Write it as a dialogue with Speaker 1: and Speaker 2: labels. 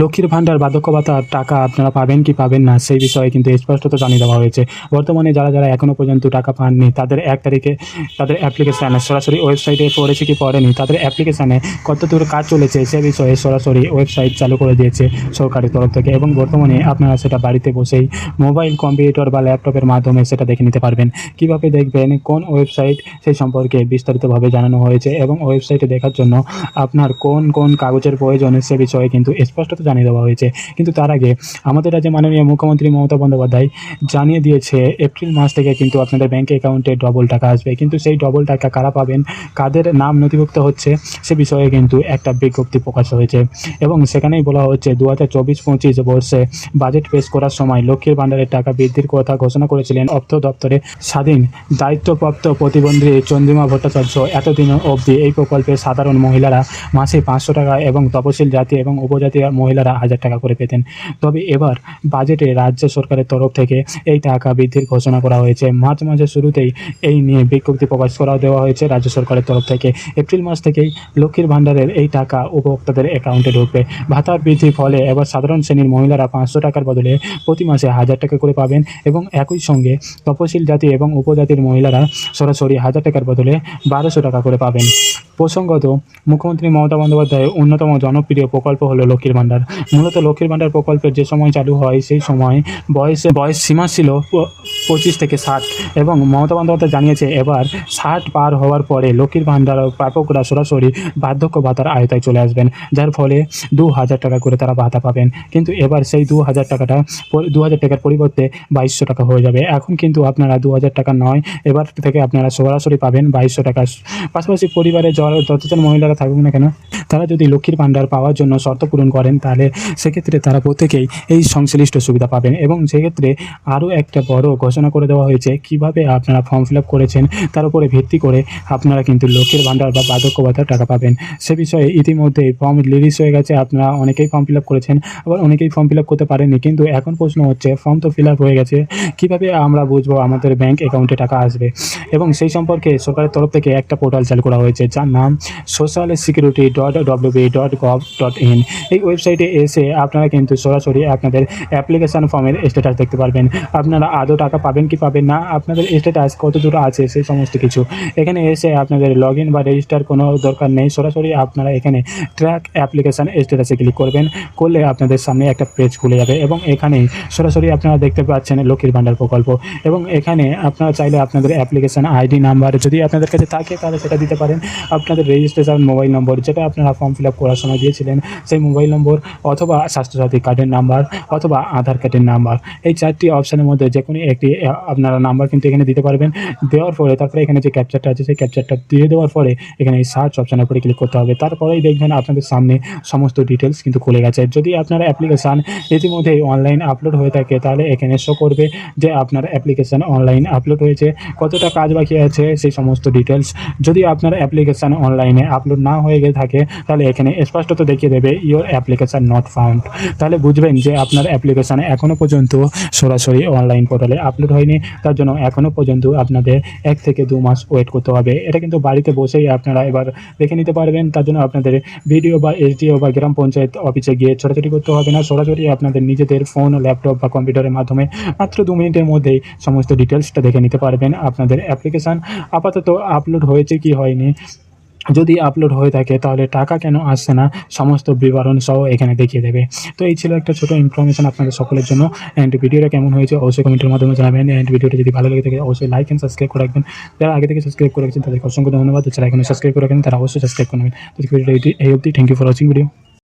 Speaker 1: লক্ষ্মীর ভাণ্ডার বার্ধক্য ভাতার টাকা আপনারা পাবেন কি পাবেন না, সেই বিষয়ে কিন্তু স্পষ্টত জানিয়ে দেওয়া হয়েছে। বর্তমানে যারা যারা এখনও পর্যন্ত টাকা পাননি, তাদের এক তারিখে তাদের অ্যাপ্লিকেশানে সরাসরি ওয়েবসাইটে পড়েছে কি পড়েনি, তাদের অ্যাপ্লিকেশানে কত দূর কাজ চলেছে, সে বিষয়ে সরাসরি ওয়েবসাইট চালু করে দিয়েছে সরকারের তরফ থেকে এবং বর্তমানে আপনারা সেটা বাড়িতে বসেই মোবাইল কম্পিউটার বা ল্যাপটপের মাধ্যমে সেটা দেখে নিতে পারবেন। কীভাবে দেখবেন, কোন ওয়েবসাইট সেই সম্পর্কে বিস্তারিতভাবে জানানো হয়েছে এবং ওয়েবসাইটে দেখার জন্য আপনার কোন কোন কাগজের প্রয়োজন, সে বিষয়ে কিন্তু স্পষ্টত জানিয়ে দেওয়া হয়েছে। কিন্তু তার আগে আমাদের রাজ্যে মাননীয় মুখ্যমন্ত্রী মমতা বন্দ্যোপাধ্যায় জানিয়ে দিয়েছে, এপ্রিল মাস থেকে কিন্তু আপনাদের ব্যাঙ্ক অ্যাকাউন্টে ডবল টাকা আসবে। কিন্তু সেই ডবল টাকা কারা পাবেন, কাদের নাম নথিভুক্ত হচ্ছে, সে বিষয়ে কিন্তু একটা বিজ্ঞপ্তি প্রকাশ হয়েছে। এবং সেখানেই বলা হচ্ছে দু হাজার চব্বিশ পঁচিশ বর্ষে বাজেট পেশ করার সময় লক্ষ্মীর ভাণ্ডারের টাকা বৃদ্ধির কথা ঘোষণা করেছিলেন অর্থ দপ্তরে স্বাধীন দায়িত্বপ্রাপ্ত প্রতিবন্ধী চন্দ্রিমা ভট্টাচার্য এতদিন অবধি এই প্রকল্পে সাধারণ মহিলারা মাসে পাঁচশো টাকা এবং তপশিল জাতি এবং উপজাতি মহিলারা হাজার টাকা করে পেতেন। তবে এবার বাজেটে রাজ্য সরকারের তরফ থেকে এই টাকা বৃদ্ধির ঘোষণা করা হয়েছে। মার্চ মাসের শুরুতেই এই নিয়ে বিজ্ঞপ্তি প্রকাশ করা দেওয়া হয়েছে রাজ্য সরকারের তরফ থেকে। এপ্রিল মাস থেকেই লক্ষ্মীর ভাণ্ডারের এই টাকা উপভোক্তাদের অ্যাকাউন্টে ঢুকবে। ভাতার বৃদ্ধির ফলে এবার সাধারণ শ্রেণির মহিলারা পাঁচশো টাকার বদলে প্রতি মাসে হাজার টাকা করে পাবেন এবং একই সঙ্গে তপশিল জাতি এবং উপজাতির মহিলারা সরাসরি হাজার টাকার বদলে বারোশো টাকা করে পাবেন। প্রসঙ্গত, মুখ্যমন্ত্রী মমতা বন্দ্যোপাধ্যায়ের অন্যতম জনপ্রিয় প্রকল্প হলো লক্ষ্মীর ভাণ্ডার। মূলত লক্ষ্মীর ভাণ্ডার প্রকল্পের যে সময় চালু হয়, সেই সময় বয়সে, বয়স সীমা ছিল পঁচিশ থেকে ষাট এবং মমতা বন্দ্যোপাধ্যায় জানিয়েছে এবার ষাট পার হওয়ার পরে লক্ষ্মীর ভাণ্ডার প্রাপকরা সরাসরি বার্ধক্য ভাতার আয়তায় চলে আসবেন, যার ফলে দু হাজার টাকা করে তারা ভাতা পাবেন। কিন্তু এবার সেই দু হাজার টাকাটা দু হাজার টাকার পরিবর্তে বাইশশো টাকা হয়ে যাবে। এখন কিন্তু আপনারা দু হাজার টাকা নয়, এবার থেকে আপনারা সরাসরি পাবেন বাইশশো টাকা পাশাপাশি পরিবারে যতজন মহিলারা থাকুক না কেন, তারা যদি লক্ষ্মীর ভাণ্ডার পাওয়ার জন্য শর্ত পূরণ করেন, তাহলে সেক্ষেত্রে তারা প্রত্যেকেই এই সংশ্লিষ্ট সুবিধা পাবেন। এবং সেক্ষেত্রে আরও একটা বড় ঘোষণা করে দেওয়া হয়েছে, কীভাবে আপনারা ফর্ম ফিল আপ করেছেন, তার উপরে ভিত্তি করে আপনারা কিন্তু লক্ষ্মীর ভাণ্ডার বা বার্ধক্য ভাতার টাকা পাবেন। সে বিষয়ে ইতিমধ্যে ফর্ম রিলিজ হয়ে গেছে, আপনারা অনেকেই ফর্ম ফিল আপ করেছেন, আবার অনেকেই ফর্ম ফিল আপ করতে পারেননি, কিন্তু এখন প্রশ্ন হচ্ছে, ফর্ম তো ফিল আপ হয়ে গেছে, কীভাবে আমরা বুঝব আমাদের ব্যাংক অ্যাকাউন্টে টাকা আসবে? এবং সেই সম্পর্কে সরকারের তরফ থেকে একটা পোর্টাল চালু করা হয়েছে, যার নাম social security dot WB dot gov dot in এই ওয়েবসাইটে এসে আপনারা কিন্তু সরাসরি আপনাদের অ্যাপ্লিকেশান ফর্মের স্ট্যাটাস দেখতে পারবেন। আপনারা আদৌ টাকা পাবেন কি পাবেন না, আপনাদের স্ট্যাটাস কত দূর আছে সেই সমস্ত কিছু। এখানে এসে আপনাদের লগ ইন বা রেজিস্টার কোনো দরকার নেই, সরাসরি আপনারা এখানে ট্র্যাক অ্যাপ্লিকেশান স্ট্যাটাসে ক্লিক করবেন। করলে আপনাদের সামনে একটা পেজ খুলে যাবে এবং এখানেই সরাসরি আপনারা দেখতে পাচ্ছেন লক্ষ্মীর ভাণ্ডার প্রকল্প। এবং এখানে আপনারা চাইলে আপনাদের অ্যাপ্লিকেশান আইডি নাম্বার যদি আপনাদের কাছে থাকে, তাহলে সেটা দিতে পারেন। আপনাদের রেজিস্ট্রেশন মোবাইল নম্বর যেটা আপনারা ফর্ম ফিল আপ করার সময় দিয়েছিলেন, সেই মোবাইল নম্বর অথবা স্বাস্থ্যসাথী কার্ডের নাম্বার অথবা আধার কার্ডের নাম্বার এই চারটি অপশানের মধ্যে যে কোনো একটি আপনারা নাম্বার কিন্তু এখানে দিতে পারবেন। দেওয়ার পরে, তারপরে এখানে যে ক্যাপচারটা আছে, সেই ক্যাপচারটা দিয়ে দেওয়ার পরে এখানে এই সার্চ অপশানের উপরে ক্লিক করতে হবে। তারপরেই দেখবেন আপনাদের সামনে সমস্ত ডিটেলস কিন্তু খুলে গেছে। যদি আপনার অ্যাপ্লিকেশান ইতিমধ্যেই অনলাইন আপলোড হয়ে থাকে, তাহলে এখানে শো করবে যে আপনার অ্যাপ্লিকেশান অনলাইন আপলোড হয়েছে, কতটা কাজ বাকি আছে, সেই সমস্ত ডিটেলস যদি আপনার অ্যাপ্লিকেশান অনলাইনে আপলোড না হয়ে গিয়ে থাকে, তাহলে এখানে স্পষ্টত দেখিয়ে দেবে ইওর অ্যাপ্লিকেশান নট ফাউন্ড তাহলে বুঝবেন যে আপনার অ্যাপ্লিকেশান এখনও পর্যন্ত সরাসরি অনলাইন পোর্টালে আপলোড হয়নি। তার জন্য এখনও পর্যন্ত আপনাদের এক থেকে দু মাস ওয়েট করতে হবে। এটা কিন্তু বাড়িতে বসেই আপনারা এবার দেখে নিতে পারবেন। তার জন্য আপনাদের ভিডিও বা এসডিও বা গ্রাম পঞ্চায়েত অফিসে গিয়ে ছোটাছুটি করতে হবে না। সরাসরি আপনাদের নিজেদের ফোন ল্যাপটপ বা কম্পিউটারের মাধ্যমে মাত্র দু মিনিটের মধ্যেই সমস্ত ডিটেলসটা দেখে নিতে পারবেন আপনাদের অ্যাপ্লিকেশান আপাতত আপলোড হয়েছে কি হয়নি যদি আপলোড হয়ে থাকে, তাহলে টাকা কেন আসছে না? সমস্ত বিবরণ সহ এখানে দেখিয়ে দেবে। তো এই ছিল একটা ছোটো ইনফরমেশন আপনাদের সকলের জন্য। অ্যান্ড ভিডিওটা কেমন হয়েছে অবশ্যই কমেন্টের মাধ্যমে জানাবেন। অ্যান্ড ভিডিওটা যদি ভালো লেগে থাকে, অবশ্যই লাইক অ্যান্ড সাবস্ক্রাইব করে রাখবেন। যারা আগে থেকে সাবস্ক্রাইব করে রাখছেন, তাদেরকে অসংখ্য ধন্যবাদ। যারা এখানে সাবস্ক্রাইব করে রাখেন তারা অবশ্যই সাবস্ক্রাইব করে নেবেন। তো ভিডিওটা এই অবধি। Thank you for watching video